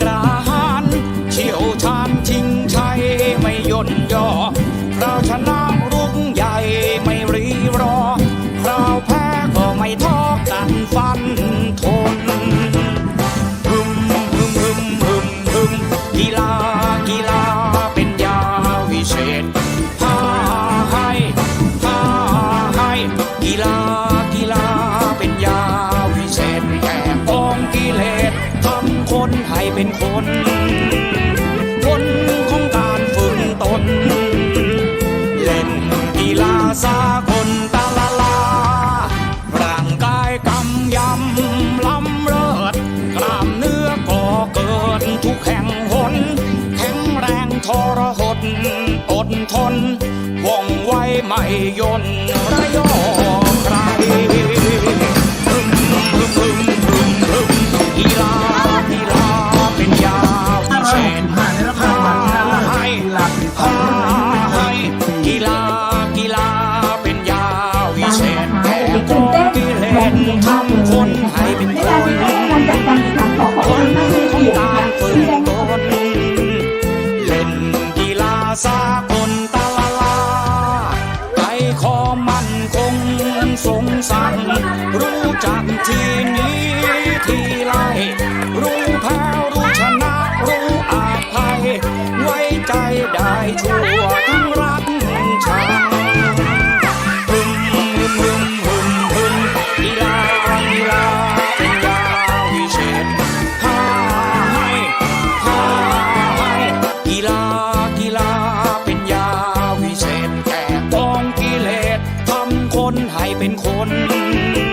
กล้าหาญเชี่ยวชาญชิงชัยไม่ย่นย่อเราชนะ เป็นคนผลของการฝึกตน เล่นกีฬาสากลตาลาลา ร่างกายกำยำล้ำเลิศกล้ามเนื้อก่อเกิดทุกแห่งหน แข็งแรงทรหดอดทนว่องไวไม่ยนระยอ เป็นคำคนไทยเป็นคนคนต้องตามฝึกตนเล่นกีฬาสากลตาลาลาไปขอมันคงสงสารรู้จักที่นี้ คน